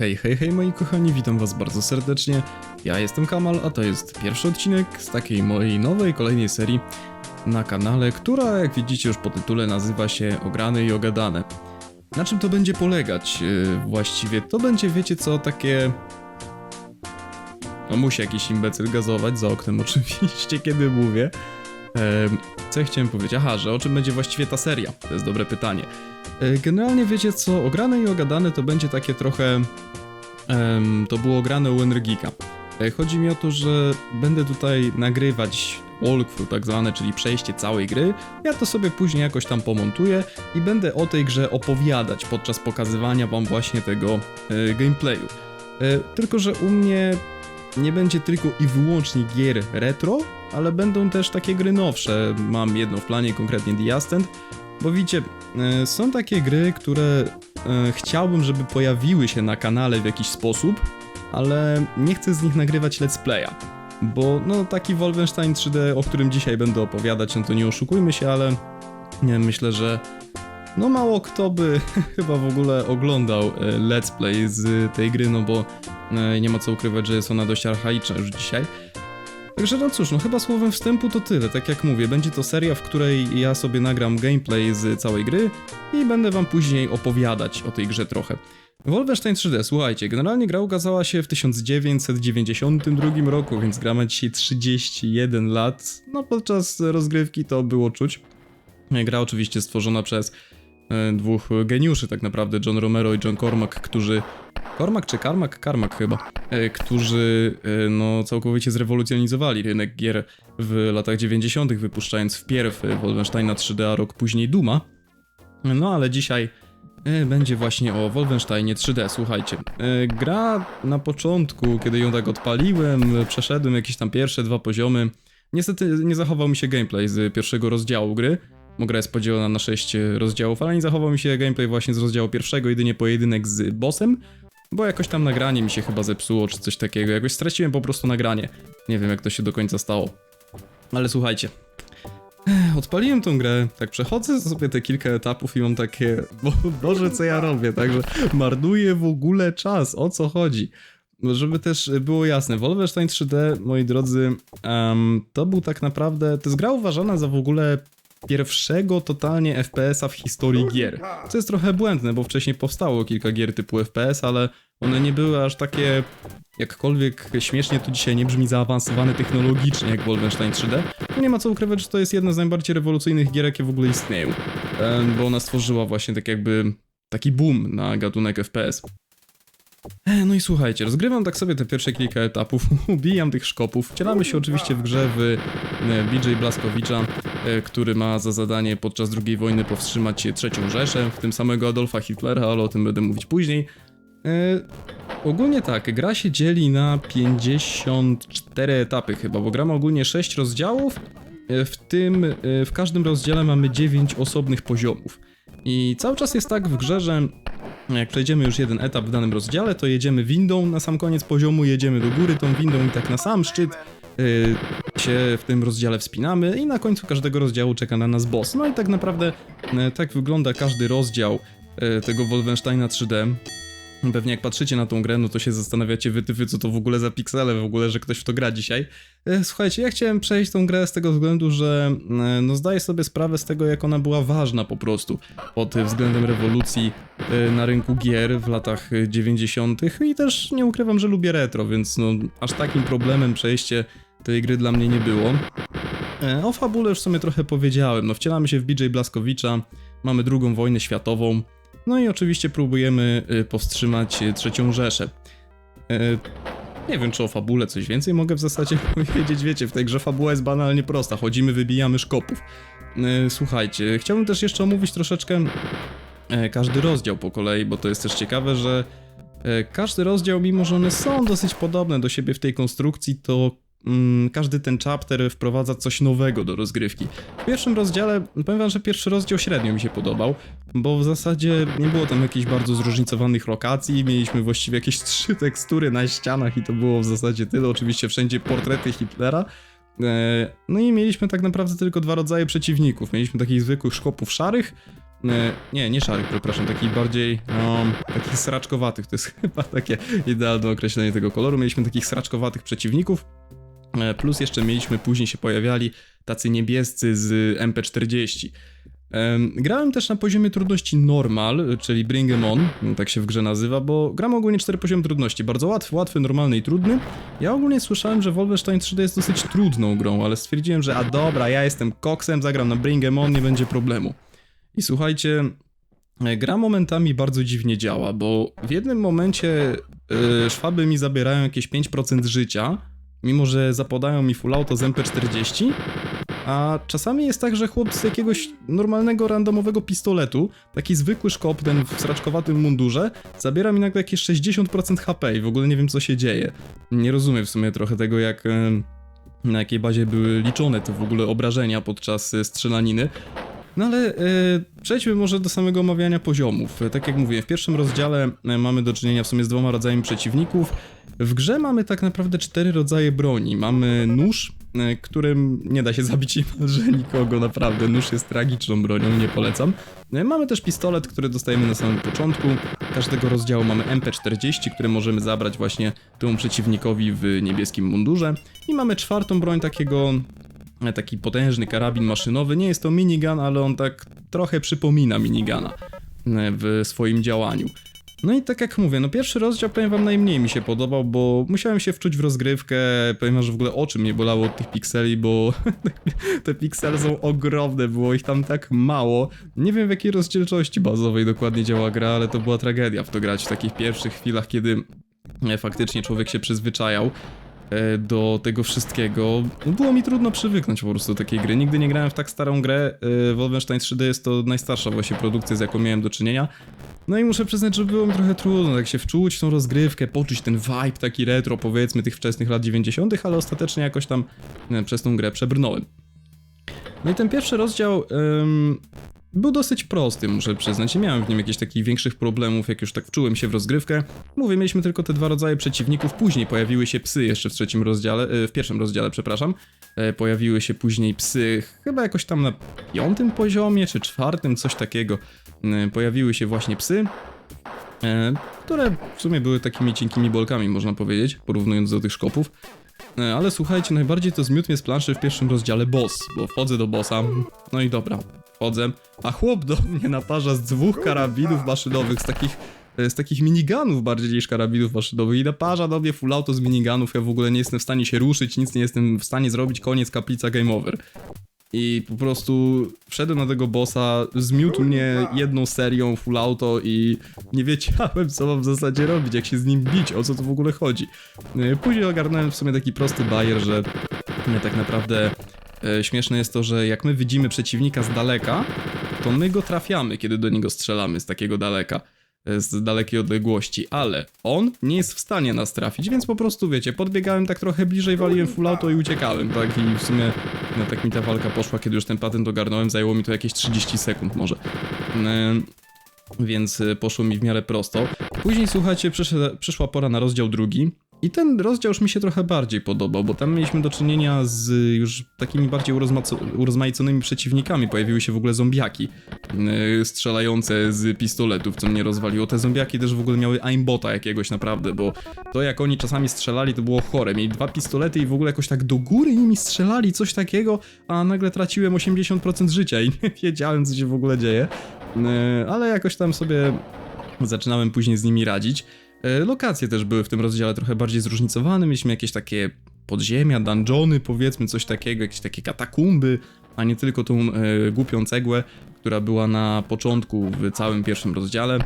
Hej, hej, hej moi kochani, witam was bardzo serdecznie. Ja jestem Kamal, a to jest pierwszy odcinek z takiej mojej nowej, kolejnej serii na kanale, która jak widzicie już po tytule nazywa się Ograne i Ogadane. Na czym to będzie polegać yy, właściwie? To będzie, wiecie co, takie... No musi jakiś imbecyl gazować za oknem oczywiście, kiedy mówię. Co ja chciałem powiedzieć? Aha, że o czym będzie właściwie ta seria? To jest dobre pytanie. E, Generalnie wiecie co, ograne i ogadane to będzie takie trochę. to było grane u Energika. E, Chodzi mi o to, że będę tutaj nagrywać walkthrough tak zwane, czyli przejście całej gry. Ja to sobie później jakoś tam pomontuję i będę o tej grze opowiadać podczas pokazywania wam właśnie tego e, gameplayu. Tylko, że u mnie nie będzie tylko i wyłącznie gier retro, ale będą też takie gry nowsze. Mam jedno w planie, konkretnie The Ascent, bo widzicie, e, są takie gry, które e, chciałbym, żeby pojawiły się na kanale w jakiś sposób, ale nie chcę z nich nagrywać let's playa. Bo no taki Wolfenstein 3D, o którym dzisiaj będę opowiadać, no to nie oszukujmy się, ale nie myślę, że no mało kto by chyba w ogóle oglądał e, let's play z tej gry, no bo e, nie ma co ukrywać, że jest ona dość archaiczna już dzisiaj. Także no cóż, no chyba słowem wstępu to tyle. Tak jak mówię, będzie to seria, w której ja sobie nagram gameplay z całej gry i będę wam później opowiadać o tej grze trochę. Wolfenstein 3D, słuchajcie, generalnie gra ukazała się w 1992 roku, więc gra ma dzisiaj 31 lat. No podczas rozgrywki to było czuć. Gra oczywiście stworzona przez e, dwóch geniuszy tak naprawdę, John Romero i John Cormack, którzy... Cormack czy Carmack? Carmack chyba. E, którzy e, no całkowicie zrewolucjonizowali rynek gier w latach 90., wypuszczając wpierw e, Wolfensteina 3D, a rok później Duma. No ale dzisiaj e, będzie właśnie o Wolfensteinie 3D, słuchajcie. E, Gra na początku, kiedy ją tak odpaliłem, e, przeszedłem jakieś tam pierwsze dwa poziomy. Niestety nie zachował mi się gameplay z pierwszego rozdziału gry, gra jest podzielona na 6 rozdziałów, ale nie zachował mi się gameplay właśnie z rozdziału pierwszego, jedynie pojedynek z bossem, bo jakoś tam nagranie mi się chyba zepsuło, czy coś takiego. Jakoś straciłem po prostu nagranie. Nie wiem, jak to się do końca stało. Ale słuchajcie. Odpaliłem tą grę, tak przechodzę sobie te kilka etapów i mam takie, bo, Boże, co ja robię, także marnuję w ogóle czas, o co chodzi. Żeby też było jasne, Wolfenstein 3D, moi drodzy, em, to był tak naprawdę, to jest gra uważana za w ogóle pierwszego totalnie FPS-a w historii gier. Co jest trochę błędne, bo wcześniej powstało kilka gier typu FPS, ale one nie były aż takie, jakkolwiek śmiesznie to dzisiaj nie brzmi, zaawansowane technologicznie jak Wolfenstein 3D. To nie ma co ukrywać, że to jest jedna z najbardziej rewolucyjnych gier, jakie w ogóle istnieją. Bo ona stworzyła właśnie tak jakby taki boom na gatunek FPS. E, No i słuchajcie, rozgrywam tak sobie te pierwsze kilka etapów, ubijam tych szkopów. Wcielamy się oczywiście w grze w e, BJ Blaskowicza, e, który ma za zadanie podczas II wojny powstrzymać trzecią Rzeszę, w tym samego Adolfa Hitlera, ale o tym będę mówić później. Ogólnie tak, gra się dzieli na 54 etapy chyba, bo gra ma ogólnie 6 rozdziałów, w tym w każdym rozdziale mamy 9 osobnych poziomów. I cały czas jest tak w grze, że jak przejdziemy już jeden etap w danym rozdziale, to jedziemy windą na sam koniec poziomu, jedziemy do góry tą windą i tak na sam szczyt yy, się w tym rozdziale wspinamy i na końcu każdego rozdziału czeka na nas boss. No i tak naprawdę yy, tak wygląda każdy rozdział yy, tego Wolfensteina 3D. Pewnie jak patrzycie na tą grę, no to się zastanawiacie wytyfy, co to w ogóle za piksele, w ogóle, że ktoś w to gra dzisiaj. E, Słuchajcie, ja chciałem przejść tą grę z tego względu, że e, no zdaję sobie sprawę z tego, jak ona była ważna po prostu pod względem rewolucji e, na rynku gier w latach e, 90. i też nie ukrywam, że lubię retro, więc no aż takim problemem przejście tej gry dla mnie nie było. O fabule już w sumie trochę powiedziałem. No, wcielamy się w BJ Blaskowicza, mamy drugą wojnę światową, no i oczywiście próbujemy y, powstrzymać y, trzecią Rzeszę. E, Nie wiem, czy o fabule coś więcej mogę w zasadzie powiedzieć. Wiecie, w tej grze fabuła jest banalnie prosta. Chodzimy, wybijamy szkopów. Słuchajcie, chciałbym też jeszcze omówić troszeczkę e, każdy rozdział po kolei, bo to jest też ciekawe, że e, każdy rozdział, mimo że one są dosyć podobne do siebie w tej konstrukcji, to każdy ten chapter wprowadza coś nowego do rozgrywki. W pierwszym rozdziale, powiem wam, że pierwszy rozdział średnio mi się podobał, bo w zasadzie nie było tam jakichś bardzo zróżnicowanych lokacji, mieliśmy właściwie jakieś trzy tekstury na ścianach i to było w zasadzie tyle, oczywiście wszędzie portrety Hitlera. E, No i mieliśmy tak naprawdę tylko dwa rodzaje przeciwników. Mieliśmy takich zwykłych szkopów szarych E, nie, nie szarych, przepraszam, taki bardziej, no, takich sraczkowatych, to jest chyba takie idealne określenie tego koloru. Mieliśmy takich sraczkowatych przeciwników, plus jeszcze mieliśmy, później się pojawiali tacy niebiescy z MP40. Em, Grałem też na poziomie trudności normal, czyli bring 'em on, tak się w grze nazywa, bo gram ogólnie cztery poziomy trudności, bardzo łatwy, łatwy, normalny i trudny. Ja ogólnie słyszałem, że Wolfenstein 3D jest dosyć trudną grą, ale stwierdziłem, że a dobra, ja jestem koksem, zagram na bring 'em on, nie będzie problemu. I słuchajcie, e, gra momentami bardzo dziwnie działa, bo w jednym momencie e, szwaby mi zabierają jakieś 5% życia, mimo że zapadają mi full auto z MP40, a czasami jest tak, że chłop z jakiegoś normalnego, randomowego pistoletu, taki zwykły szkop, ten w sraczkowatym mundurze, zabiera mi nagle jakieś 60% HP i w ogóle nie wiem co się dzieje. Nie rozumiem w sumie trochę tego, jak na jakiej bazie były liczone te w ogóle obrażenia podczas e, strzelaniny. No ale e, przejdźmy może do samego omawiania poziomów. E, Tak jak mówiłem, w pierwszym rozdziale mamy do czynienia w sumie z dwoma rodzajami przeciwników. W grze mamy tak naprawdę cztery rodzaje broni. Mamy nóż, e, którym nie da się zabić niemalże nikogo, naprawdę. Nóż jest tragiczną bronią, nie polecam. E, Mamy też pistolet, który dostajemy na samym początku. Każdego rozdziału mamy MP40, które możemy zabrać właśnie temu przeciwnikowi w niebieskim mundurze. I mamy czwartą broń takiego e, taki potężny karabin maszynowy. Nie jest to minigun, ale on tak trochę przypomina minigana w swoim działaniu. No i tak jak mówię, no pierwszy rozdział powiem wam najmniej mi się podobał, bo musiałem się wczuć w rozgrywkę, powiem że w ogóle oczy mnie bolało od tych pikseli, bo te piksele są ogromne, było ich tam tak mało. Nie wiem w jakiej rozdzielczości bazowej dokładnie działa gra, ale to była tragedia w to grać w takich pierwszych chwilach, kiedy faktycznie człowiek się przyzwyczajał do tego wszystkiego. No, Było mi trudno przywyknąć po prostu do takiej gry. Nigdy nie grałem w tak starą grę. E, Wolfenstein 3D jest to najstarsza właśnie produkcja, z jaką miałem do czynienia. No i muszę przyznać, że było mi trochę trudno tak się wczuć w tą rozgrywkę, poczuć ten vibe taki retro, powiedzmy, tych wczesnych lat 90., ale ostatecznie jakoś tam e, przez tą grę przebrnąłem. No i ten pierwszy rozdział em, był dosyć prosty, muszę przyznać. Nie miałem w nim jakichś takich większych problemów, jak już tak wczułem się w rozgrywkę. Mówię, mieliśmy tylko te dwa rodzaje przeciwników. Później pojawiły się psy jeszcze w trzecim rozdziale, e, w pierwszym rozdziale, przepraszam. E, Pojawiły się później psy, chyba jakoś tam na piątym poziomie, czy czwartym, coś takiego. E, Pojawiły się właśnie psy. Które w sumie były takimi cienkimi bolkami, można powiedzieć, porównując do tych szkopów. E, Ale słuchajcie, najbardziej to zmiótł mnie z planszy w pierwszym rozdziale boss, bo wchodzę do bossa, no i dobra, wchodzę, a chłop do mnie naparza z dwóch karabinów maszynowych, z takich, e, z takich miniganów bardziej niż karabinów maszynowych. I naparza do mnie full auto z miniganów, ja w ogóle nie jestem w stanie się ruszyć, nic nie jestem w stanie zrobić, koniec, kaplica, game over. I po prostu wszedłem na tego bossa, zmiótł mnie jedną serią full auto i nie wiedziałem co mam w zasadzie robić, jak się z nim bić, o co tu w ogóle chodzi. E, Później ogarnąłem w sumie taki prosty bajer, że e, tak naprawdę e, śmieszne jest to, że jak my widzimy przeciwnika z daleka, to my go trafiamy, kiedy do niego strzelamy z takiego daleka. E, Z dalekiej odległości, ale on nie jest w stanie nas trafić, więc po prostu wiecie, podbiegałem tak trochę bliżej, waliłem full auto i uciekałem, tak i w sumie no, tak mi ta walka poszła, kiedy już ten patent ogarnąłem, zajęło mi to jakieś 30 sekund może. Em, więc y, poszło mi w miarę prosto. Później, słuchajcie, przyszła pora na rozdział drugi. I ten rozdział już mi się trochę bardziej podobał, bo tam mieliśmy do czynienia z już takimi bardziej urozmaiconymi przeciwnikami. Pojawiły się w ogóle zombiaki yy, strzelające z pistoletów, co mnie rozwaliło. Te zombiaki też w ogóle miały aimbota jakiegoś naprawdę, bo to jak oni czasami strzelali to było chore. Mieli dwa pistolety i w ogóle jakoś tak do góry nimi strzelali, coś takiego, a nagle traciłem 80% życia i nie wiedziałem co się w ogóle dzieje. Yy, ale jakoś tam sobie zaczynałem później z nimi radzić. E, Lokacje też były w tym rozdziale trochę bardziej zróżnicowane. Mieliśmy jakieś takie podziemia, dungeony, powiedzmy, coś takiego, jakieś takie katakumby, a nie tylko tą e, głupią cegłę, która była na początku w całym pierwszym rozdziale.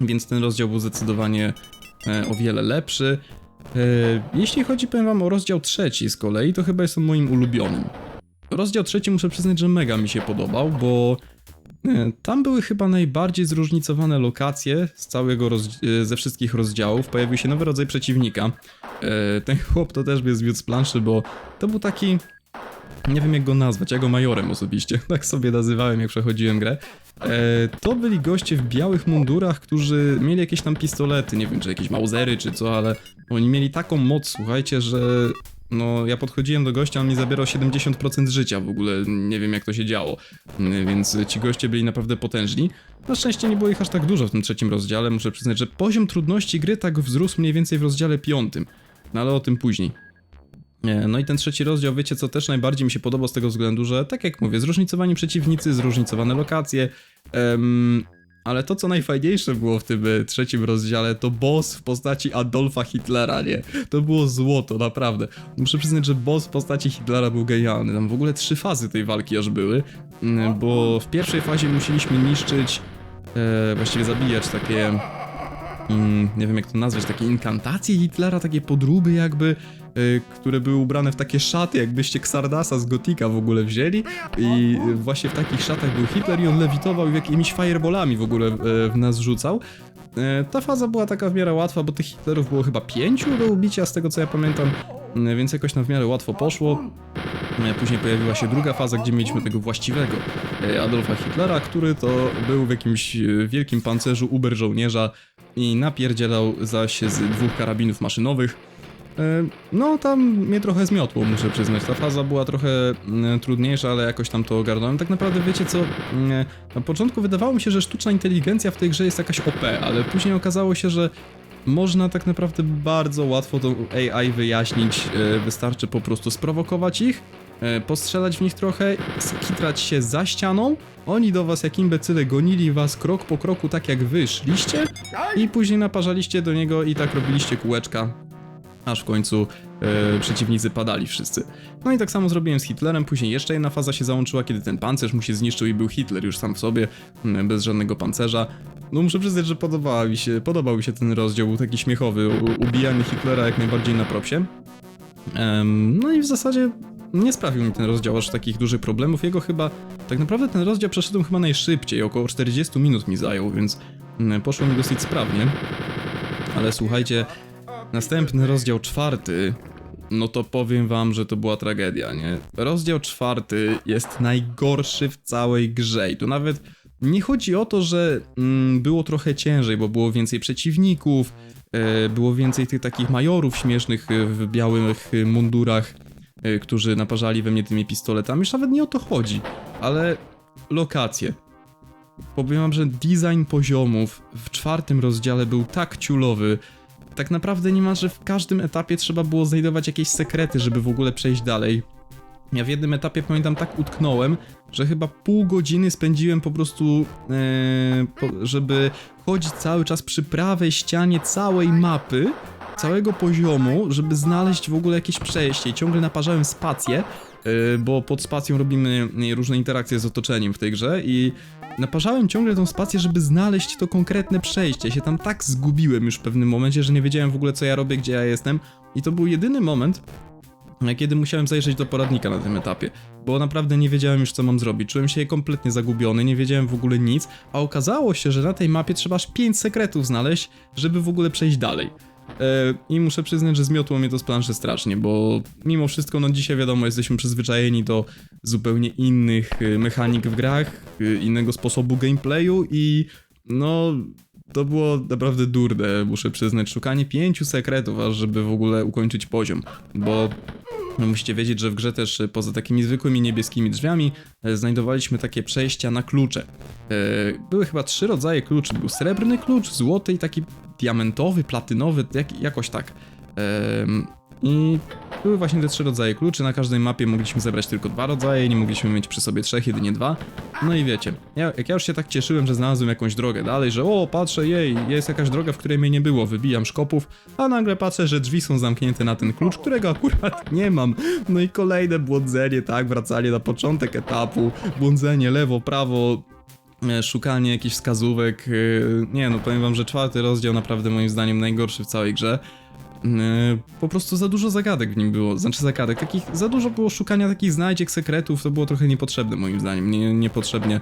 Więc ten rozdział był zdecydowanie e, o wiele lepszy. E, jeśli chodzi, powiem wam, o rozdział trzeci z kolei, to chyba jest on moim ulubionym. Rozdział trzeci muszę przyznać, że mega mi się podobał, bo tam były chyba najbardziej zróżnicowane lokacje z całego e, ze wszystkich rozdziałów. Pojawił się nowy rodzaj przeciwnika. E, Ten chłop to też mnie zwiódł z planszy, bo to był taki. Nie wiem jak go nazwać, ja go majorem osobiście, tak sobie nazywałem jak przechodziłem grę. E, to byli goście w białych mundurach, którzy mieli jakieś tam pistolety, nie wiem czy jakieś mausery czy co, ale oni mieli taką moc, słuchajcie, że no ja podchodziłem do gościa, on mi zabierał 70% życia w ogóle, nie wiem jak to się działo, więc ci goście byli naprawdę potężni. Na szczęście nie było ich aż tak dużo w tym trzecim rozdziale, muszę przyznać, że poziom trudności gry tak wzrósł mniej więcej w rozdziale piątym, no ale o tym później. E, No i ten trzeci rozdział, wiecie co też najbardziej mi się podobał z tego względu, że tak jak mówię, zróżnicowani przeciwnicy, zróżnicowane lokacje, em, ale to co najfajniejsze było w tym e, trzecim rozdziale to boss w postaci Adolfa Hitlera, nie? To było złoto, naprawdę. Muszę przyznać, że boss w postaci Hitlera był genialny, tam w ogóle trzy fazy tej walki aż były, mm, bo w pierwszej fazie musieliśmy niszczyć, e, właściwie zabijać takie mm, nie wiem jak to nazwać, takie inkantacje Hitlera, takie podróby jakby, y, które były ubrane w takie szaty, jakbyście Xardasa z Gotika w ogóle wzięli i właśnie w takich szatach był Hitler i on lewitował i jakimiś fireballami w ogóle y, w nas rzucał. Y, Ta faza była taka w miarę łatwa, bo tych Hitlerów było chyba pięciu do ubicia, z tego co ja pamiętam, y, więc jakoś nam w miarę łatwo poszło. E, Później pojawiła się druga faza, gdzie mieliśmy tego właściwego e, Adolfa Hitlera, który to był w jakimś e, wielkim pancerzu uber żołnierza i napierdzielał zaś z dwóch karabinów maszynowych. E, No, tam mnie trochę zmiotło, muszę przyznać. Ta faza była trochę mm, trudniejsza, ale jakoś tam to ogarnąłem. Tak naprawdę, wiecie co, mm, na początku wydawało mi się, że sztuczna inteligencja w tej grze jest jakaś OP, ale później okazało się, że można tak naprawdę bardzo łatwo tą AI wyjaśnić. e, Wystarczy po prostu sprowokować ich, e, postrzelać w nich trochę, skitrać się za ścianą. Oni do was jak imbecyle gonili was krok po kroku tak jak wy szliście i później naparzaliście do niego i tak robiliście kółeczka. Aż w końcu e, przeciwnicy padali wszyscy. No i tak samo zrobiłem z Hitlerem, później jeszcze jedna faza się załączyła, kiedy ten pancerz mu się zniszczył i był Hitler już sam w sobie, bez żadnego pancerza. No muszę przyznać, że podobała mi się, podobał mi się ten rozdział, był taki śmiechowy, ubijanie Hitlera jak najbardziej na propsie. No i w zasadzie nie sprawił mi ten rozdział aż takich dużych problemów. Jego chyba, tak naprawdę ten rozdział przeszedłem chyba najszybciej, około 40 minut mi zajął, więc mm, poszło mi dosyć sprawnie. Ale słuchajcie, następny rozdział czwarty, no to powiem wam, że to była tragedia, nie? Rozdział czwarty jest najgorszy w całej grze i tu nawet nie chodzi o to, że mm, było trochę ciężej, bo było więcej przeciwników, e, było więcej tych takich majorów śmiesznych w białych mundurach, którzy naparzali we mnie tymi pistoletami. Już nawet nie o to chodzi, ale lokacje. Powiem wam, że design poziomów w czwartym rozdziale był tak ciulowy. Tak naprawdę niemalże w każdym etapie trzeba było znajdować jakieś sekrety, żeby w ogóle przejść dalej. Ja w jednym etapie pamiętam tak utknąłem, że chyba pół godziny spędziłem po prostu, e, po, żeby chodzić cały czas przy prawej ścianie całej mapy, całego poziomu, żeby znaleźć w ogóle jakieś przejście. Ciągle naparzałem spację, e, bo pod spacją robimy różne interakcje z otoczeniem w tej grze i naparzałem ciągle tą spację, żeby znaleźć to konkretne przejście. Ja się tam tak zgubiłem już w pewnym momencie, że nie wiedziałem w ogóle co ja robię, gdzie ja jestem. I to był jedyny moment, kiedy musiałem zajrzeć do poradnika na tym etapie, bo naprawdę nie wiedziałem już co mam zrobić. Czułem się kompletnie zagubiony, nie wiedziałem w ogóle nic, a okazało się, że na tej mapie trzeba aż 5 sekretów znaleźć, żeby w ogóle przejść dalej. E, I muszę przyznać, że zmiotło mnie to z planszy strasznie, bo mimo wszystko, no dzisiaj wiadomo, jesteśmy przyzwyczajeni do zupełnie innych e, mechanik w grach, e, innego sposobu gameplayu i no to było naprawdę durne, muszę przyznać, szukanie pięciu sekretów, aż żeby w ogóle ukończyć poziom, bo musicie wiedzieć, że w grze też e, poza takimi zwykłymi niebieskimi drzwiami e, znajdowaliśmy takie przejścia na klucze. E, Były chyba trzy rodzaje kluczy. Był srebrny klucz, złoty i taki diamentowy, platynowy, jak, jakoś tak. I były właśnie te trzy rodzaje kluczy. Na każdej mapie mogliśmy zebrać tylko dwa rodzaje, nie mogliśmy mieć przy sobie trzech, jedynie dwa. No i wiecie, ja, jak ja już się tak cieszyłem, że znalazłem jakąś drogę dalej, że o, patrzę, jej, jest jakaś droga, w której mnie nie było, wybijam szkopów, a nagle patrzę, że drzwi są zamknięte na ten klucz, którego akurat nie mam. No i kolejne błądzenie, tak, wracanie na początek etapu, błądzenie lewo, prawo, e, szukanie jakichś wskazówek. e, Nie no, powiem wam, że czwarty rozdział naprawdę moim zdaniem najgorszy w całej grze. E, Po prostu za dużo zagadek w nim było, znaczy zagadek, takich, za dużo było szukania takich znajdziek, sekretów, to było trochę niepotrzebne moim zdaniem, nie, niepotrzebnie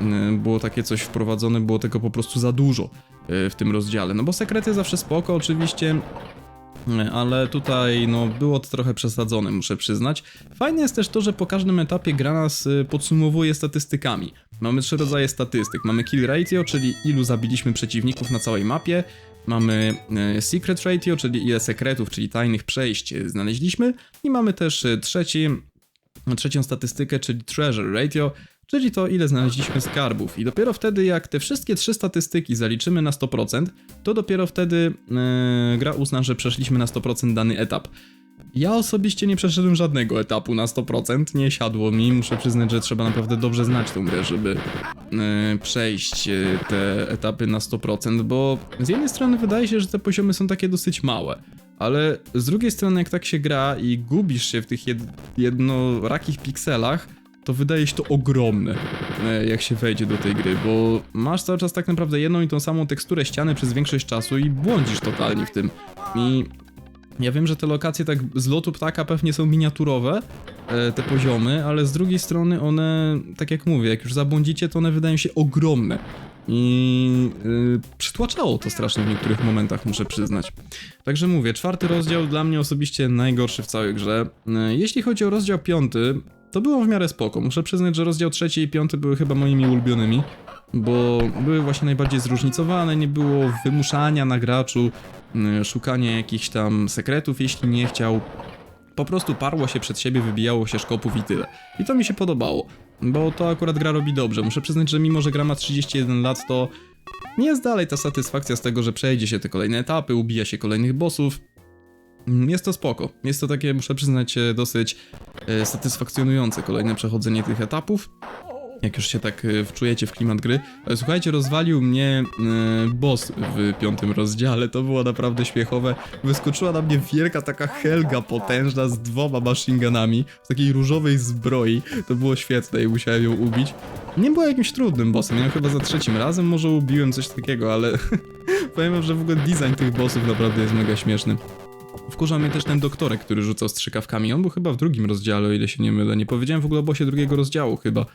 e, było takie coś wprowadzone, było tego po prostu za dużo e, w tym rozdziale, no bo sekrety zawsze spoko oczywiście, ale tutaj no było to trochę przesadzone, muszę przyznać. Fajne jest też to, że po każdym etapie gra nas y, podsumowuje statystykami. Mamy trzy rodzaje statystyk. Mamy kill ratio, czyli ilu zabiliśmy przeciwników na całej mapie. Mamy e, Secret Ratio, czyli ile sekretów, czyli tajnych przejść e, znaleźliśmy. I mamy też e, trzeci, trzecią statystykę, czyli Treasure Ratio, czyli to ile znaleźliśmy skarbów. I dopiero wtedy, jak te wszystkie trzy statystyki zaliczymy na 100%, to dopiero wtedy e, gra uzna, że przeszliśmy na 100% dany etap. Ja osobiście nie przeszedłem żadnego etapu na 100%, nie siadło mi. Muszę przyznać, że trzeba naprawdę dobrze znać tę grę, żeby e, przejść e, te etapy na 100%, bo z jednej strony wydaje się, że te poziomy są takie dosyć małe, ale z drugiej strony jak tak się gra i gubisz się w tych jed jednorakich pikselach, to wydaje się to ogromne, e, jak się wejdzie do tej gry, bo masz cały czas tak naprawdę jedną i tą samą teksturę ściany przez większość czasu i błądzisz totalnie w tym. I ja wiem, że te lokacje tak z lotu ptaka pewnie są miniaturowe, e, te poziomy, ale z drugiej strony one, tak jak mówię, jak już zabłądzicie, to one wydają się ogromne. I yy, przytłaczało to strasznie w niektórych momentach, muszę przyznać. Także mówię, czwarty rozdział dla mnie osobiście najgorszy w całej grze. Yy, jeśli chodzi o rozdział piąty, to było w miarę spoko. Muszę przyznać, że rozdział trzeci i piąty były chyba moimi ulubionymi, bo były właśnie najbardziej zróżnicowane, nie było wymuszania na graczu, yy, szukania jakichś tam sekretów, jeśli nie chciał. Po prostu parło się przed siebie, wybijało się szkopów i tyle. I to mi się podobało, bo to akurat gra robi dobrze. Muszę przyznać, że mimo, że gra ma 31 lat, to nie jest dalej ta satysfakcja z tego, że przejdzie się te kolejne etapy, ubija się kolejnych bossów. Mm, Jest to spoko. Jest to takie, muszę przyznać, e, dosyć e, satysfakcjonujące kolejne przechodzenie tych etapów. Jak już się tak e, wczujecie w klimat gry. Ale słuchajcie, rozwalił mnie e, boss w piątym rozdziale. To było naprawdę śmiechowe. Wyskoczyła na mnie wielka taka Helga potężna z dwoma machine gunami w takiej różowej zbroi. To było świetne i musiałem ją ubić. Nie było jakimś trudnym bossem. Ja chyba za trzecim razem może ubiłem coś takiego, ale powiem wam, że w ogóle design tych bossów naprawdę jest mega śmieszny. Wkurzał mnie też ten doktorek, który rzucał strzykawkami. On był chyba w drugim rozdziale, o ile się nie mylę. Nie powiedziałem w ogóle o bossie drugiego rozdziału chyba.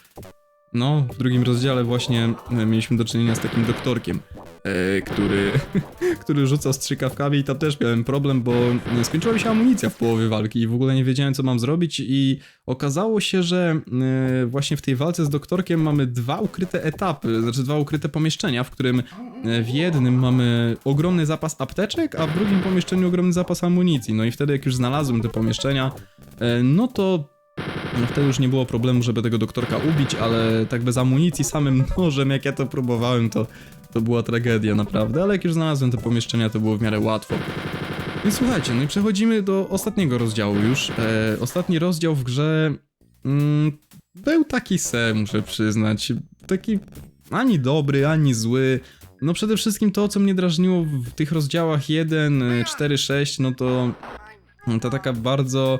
No, w drugim rozdziale właśnie e, mieliśmy do czynienia z takim doktorkiem, e, który, który rzucał strzykawkami i tam też miałem problem, bo e, skończyła mi się amunicja w połowie walki i w ogóle nie wiedziałem co mam zrobić i okazało się, że właśnie w tej walce z doktorkiem mamy dwa ukryte etapy, znaczy dwa ukryte pomieszczenia, w którym w jednym mamy ogromny zapas apteczek, a w drugim pomieszczeniu ogromny zapas amunicji. No i wtedy jak już znalazłem te pomieszczenia, no to no wtedy już nie było problemu, żeby tego doktorka ubić, ale tak bez amunicji, samym nożem, jak ja to próbowałem, to, to była tragedia naprawdę, ale jak już znalazłem te pomieszczenia, to było w miarę łatwo. I słuchajcie, no i przechodzimy do ostatniego rozdziału już. E, ostatni rozdział w grze mm, był taki se, muszę przyznać. Taki ani dobry, ani zły. No przede wszystkim to, co mnie drażniło w tych rozdziałach 1, 4, 6, no to to taka bardzo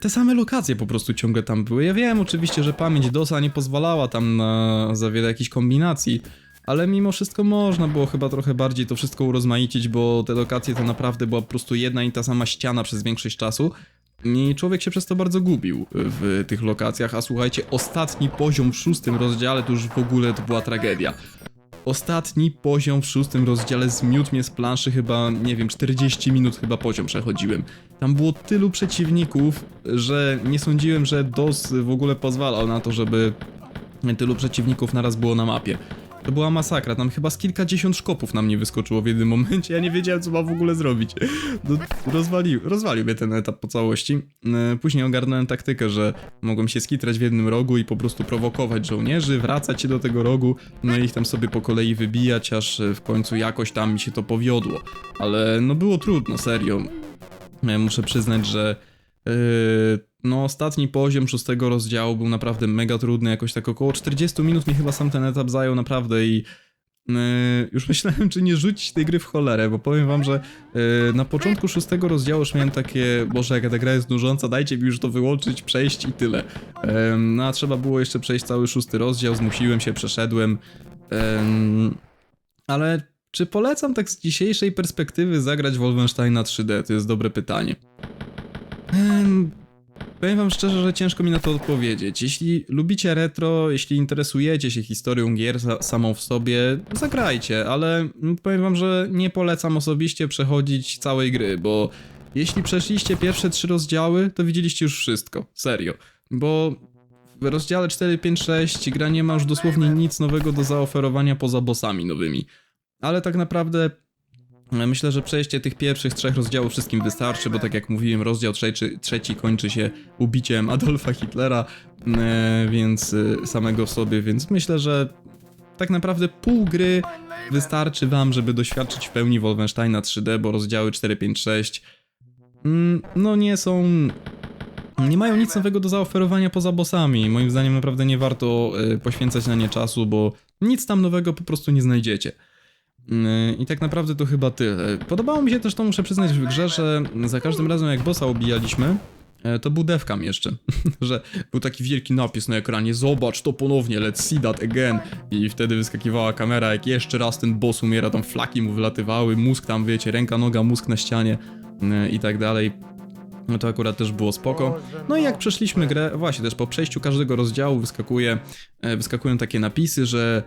Te same lokacje po prostu ciągle tam były. Ja wiem oczywiście, że pamięć DOSa nie pozwalała tam na za wiele jakichś kombinacji, ale mimo wszystko można było chyba trochę bardziej to wszystko urozmaicić, bo te lokacje to naprawdę była po prostu jedna i ta sama ściana przez większość czasu. I człowiek się przez to bardzo gubił w tych lokacjach, a słuchajcie, ostatni poziom w szóstym rozdziale to już w ogóle to była tragedia. Ostatni poziom w szóstym rozdziale zmiótł mnie z planszy chyba, nie wiem, 40 minut chyba poziom przechodziłem. Tam było tylu przeciwników, że nie sądziłem, że DOS w ogóle pozwalał na to, żeby tylu przeciwników naraz było na mapie. To była masakra, tam chyba z kilkadziesiąt szkopów na mnie wyskoczyło w jednym momencie, ja nie wiedziałem co mam w ogóle zrobić. No, rozwalił, rozwalił mnie ten etap po całości. E, Później ogarnąłem taktykę, że mogłem się skitrać w jednym rogu i po prostu prowokować żołnierzy, wracać się do tego rogu, no i ich tam sobie po kolei wybijać, aż w końcu jakoś tam mi się to powiodło. Ale no było trudno, serio. Ja muszę przyznać, że yy, no ostatni poziom szóstego rozdziału był naprawdę mega trudny, jakoś tak około 40 minut mi chyba sam ten etap zajął naprawdę i yy, już myślałem, czy nie rzucić tej gry w cholerę, bo powiem wam, że yy, na początku szóstego rozdziału już miałem takie, boże jaka ta gra jest nużąca, dajcie mi już to wyłączyć, przejść i tyle. Yy, no a trzeba było jeszcze przejść cały szósty rozdział, zmusiłem się, przeszedłem, yy, ale czy polecam tak z dzisiejszej perspektywy zagrać Wolfensteina 3D? To jest dobre pytanie. Powiem wam szczerze, że ciężko mi na to odpowiedzieć. Jeśli lubicie retro, jeśli interesujecie się historią gier sa- samą w sobie, zagrajcie, ale mm, powiem wam, że nie polecam osobiście przechodzić całej gry, bo jeśli przeszliście pierwsze trzy rozdziały, to widzieliście już wszystko. Serio. Bo w rozdziale 4, 5, 6 gra nie ma już dosłownie nic nowego do zaoferowania poza bossami nowymi ale tak naprawdę Myślę, że przejście tych pierwszych trzech rozdziałów wszystkim wystarczy, bo tak jak mówiłem, rozdział trzeci, trzeci kończy się ubiciem Adolfa Hitlera, e, więc e, samego w sobie, więc myślę, że tak naprawdę pół gry wystarczy wam, żeby doświadczyć w pełni Wolfensteina 3D, bo rozdziały 4, 5, 6 mm, no nie są... Nie mają nic nowego do zaoferowania poza bossami. Moim zdaniem naprawdę nie warto e, poświęcać na nie czasu, bo nic tam nowego po prostu nie znajdziecie. I tak naprawdę to chyba tyle. Podobało mi się też to, muszę przyznać w grze, że za każdym razem jak bossa obijaliśmy, e, to był devcam jeszcze, że był taki wielki napis na ekranie, zobacz to ponownie, let's see that again i wtedy wyskakiwała kamera, jak jeszcze raz ten boss umiera, tam flaki mu wylatywały, mózg tam, wiecie, ręka, noga, mózg na ścianie e, i tak dalej. No to akurat też było spoko. No i jak przeszliśmy grę, właśnie też po przejściu każdego rozdziału wyskakuje, e, wyskakują takie napisy, że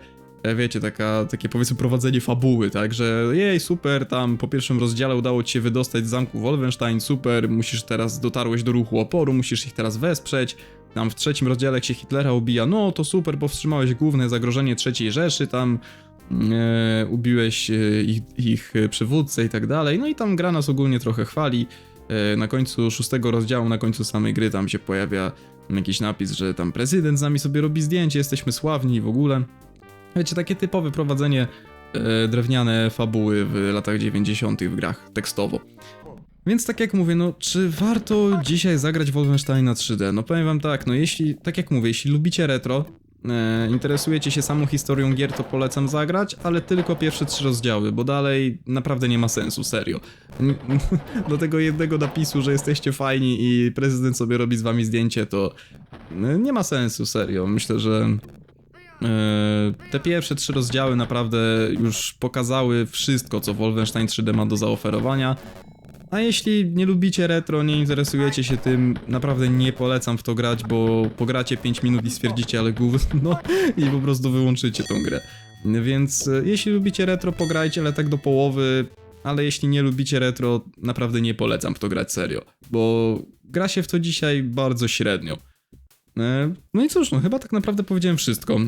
wiecie, taka, takie powiedzmy prowadzenie fabuły, tak, że jej, super, tam po pierwszym rozdziale udało ci się wydostać z zamku Wolfenstein, super, musisz teraz, dotarłeś do ruchu oporu, musisz ich teraz wesprzeć, tam w trzecim rozdziale jak się Hitlera ubija, no to super, powstrzymałeś główne zagrożenie trzeciej Rzeszy, tam e, ubiłeś e, ich, ich przywódcę i tak dalej, no i tam gra nas ogólnie trochę chwali, E, na końcu szóstego rozdziału, na końcu samej gry tam się pojawia jakiś napis, że tam prezydent z nami sobie robi zdjęcie, jesteśmy sławni w ogóle. Wiecie, takie typowe prowadzenie e, drewniane fabuły w latach 90. w grach tekstowo. Więc tak jak mówię, no czy warto dzisiaj zagrać w Wolfensteina 3D? No powiem wam tak, no jeśli, tak jak mówię, jeśli lubicie retro, e, interesujecie się samą historią gier, to polecam zagrać, ale tylko pierwsze trzy rozdziały, bo dalej naprawdę nie ma sensu, serio. Do tego jednego napisu, że jesteście fajni i prezydent sobie robi z wami zdjęcie, to e, nie ma sensu, serio. Myślę, że te pierwsze trzy rozdziały naprawdę już pokazały wszystko, co Wolfenstein 3D ma do zaoferowania. A jeśli nie lubicie retro, nie interesujecie się tym, naprawdę nie polecam w to grać, bo pogracie 5 minut i stwierdzicie, ale gówno i po prostu wyłączycie tą grę. Więc e, jeśli lubicie retro, pograjcie, ale tak do połowy, ale jeśli nie lubicie retro, naprawdę nie polecam w to grać serio, bo gra się w to dzisiaj bardzo średnio. E, No i cóż, no chyba tak naprawdę powiedziałem wszystko, e,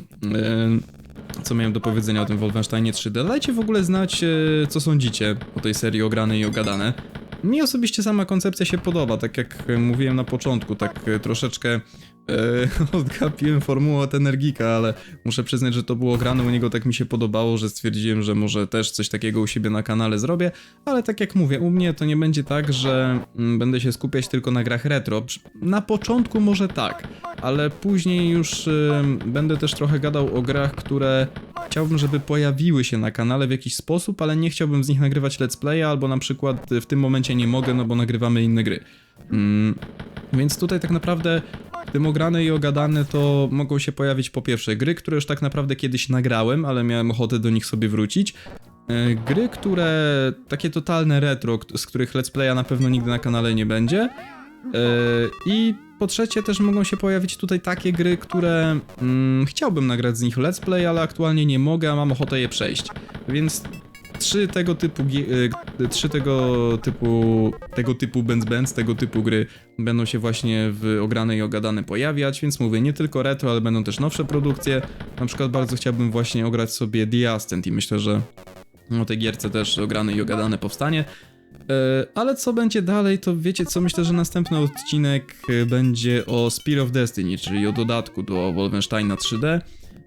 co miałem do powiedzenia o tym Wolfensteinie 3D. Dajcie w ogóle znać, e, co sądzicie o tej serii ograne i ogadane. Mi osobiście sama koncepcja się podoba, tak jak mówiłem na początku, tak troszeczkę e, odgapiłem formułę od Energika, ale muszę przyznać, że to było grane u niego, tak mi się podobało, że stwierdziłem, że może też coś takiego u siebie na kanale zrobię, ale tak jak mówię, u mnie to nie będzie tak, że mm, będę się skupiać tylko na grach retro. Na początku może tak, ale później już będę też trochę gadał o grach, które chciałbym, żeby pojawiły się na kanale w jakiś sposób, ale nie chciałbym z nich nagrywać let's playa, albo na przykład w tym momencie nie mogę, no bo nagrywamy inne gry. Mm, więc tutaj tak naprawdę tym ograne i ogadane to mogą się pojawić po pierwsze gry, które już tak naprawdę kiedyś nagrałem, ale miałem ochotę do nich sobie wrócić. E, Gry, które takie totalne retro, z których let's playa na pewno nigdy na kanale nie będzie. E, I po trzecie też mogą się pojawić tutaj takie gry, które mm, chciałbym nagrać z nich let's play, ale aktualnie nie mogę, a mam ochotę je przejść. Więc trzy tego typu y, trzy tego typu tego typu Benz Benz, tego typu gry będą się właśnie w ograne i ogadane pojawiać, więc mówię, nie tylko retro, ale będą też nowsze produkcje. Na przykład bardzo chciałbym właśnie ograć sobie The Ascent i myślę, że o tej gierce też ograne i ogadane powstanie. E, Ale co będzie dalej, to wiecie co, myślę, że następny odcinek e, będzie o Spear of Destiny, czyli o dodatku do Wolfensteina 3D.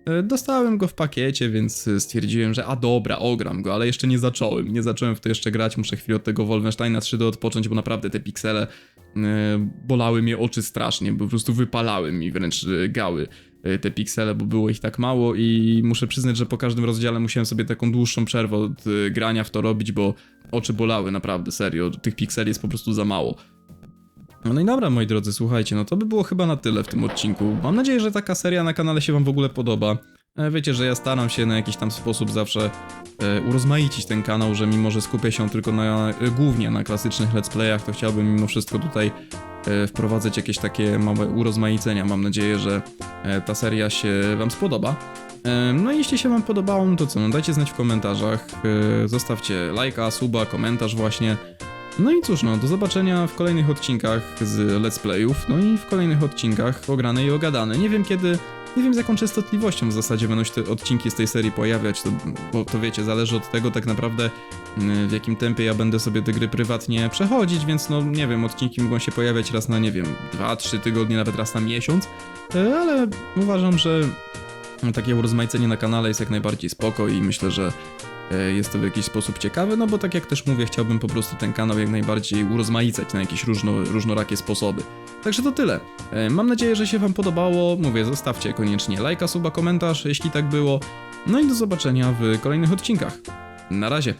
E, Dostałem go w pakiecie, więc stwierdziłem, że a dobra, ogram go, ale jeszcze nie zacząłem. Nie zacząłem w to jeszcze grać, muszę chwilę od tego Wolfensteina 3D odpocząć, bo naprawdę te piksele e, bolały mnie oczy strasznie, bo po prostu wypalały mi wręcz e, gały te piksele, bo było ich tak mało i muszę przyznać, że po każdym rozdziale musiałem sobie taką dłuższą przerwę od grania w to robić, bo oczy bolały naprawdę, serio, tych pikseli jest po prostu za mało. No i dobra, moi drodzy, słuchajcie, no to by było chyba na tyle w tym odcinku. Mam nadzieję, że taka seria na kanale się wam w ogóle podoba. E, Wiecie, że ja staram się na jakiś tam sposób zawsze e, urozmaicić ten kanał, że mimo, że skupię się tylko na, e, głównie na klasycznych let's playach, to chciałbym mimo wszystko tutaj e, wprowadzać jakieś takie małe urozmaicenia. Mam nadzieję, że e, ta seria się wam spodoba. E, No i jeśli się wam podobało, no to co, no dajcie znać w komentarzach, e, zostawcie lajka, suba, komentarz właśnie. No i cóż, no, do zobaczenia w kolejnych odcinkach z Let's Playów, no i w kolejnych odcinkach ograne i ogadane. Nie wiem kiedy Nie wiem z jaką częstotliwością w zasadzie będą się te odcinki z tej serii pojawiać, to, bo to wiecie, zależy od tego tak naprawdę y, w jakim tempie ja będę sobie te gry prywatnie przechodzić, więc no nie wiem, odcinki mogą się pojawiać raz na nie wiem, 2-3 tygodnie, nawet raz na miesiąc, y, ale uważam, że takie urozmaicenie na kanale jest jak najbardziej spoko i myślę, że e, jest to w jakiś sposób ciekawe, no bo tak jak też mówię, chciałbym po prostu ten kanał jak najbardziej urozmaicać na jakieś różno, różnorakie sposoby. Także to tyle. E, Mam nadzieję, że się wam podobało. Mówię, zostawcie koniecznie lajka, suba, komentarz, jeśli tak było. No i do zobaczenia w kolejnych odcinkach. Na razie.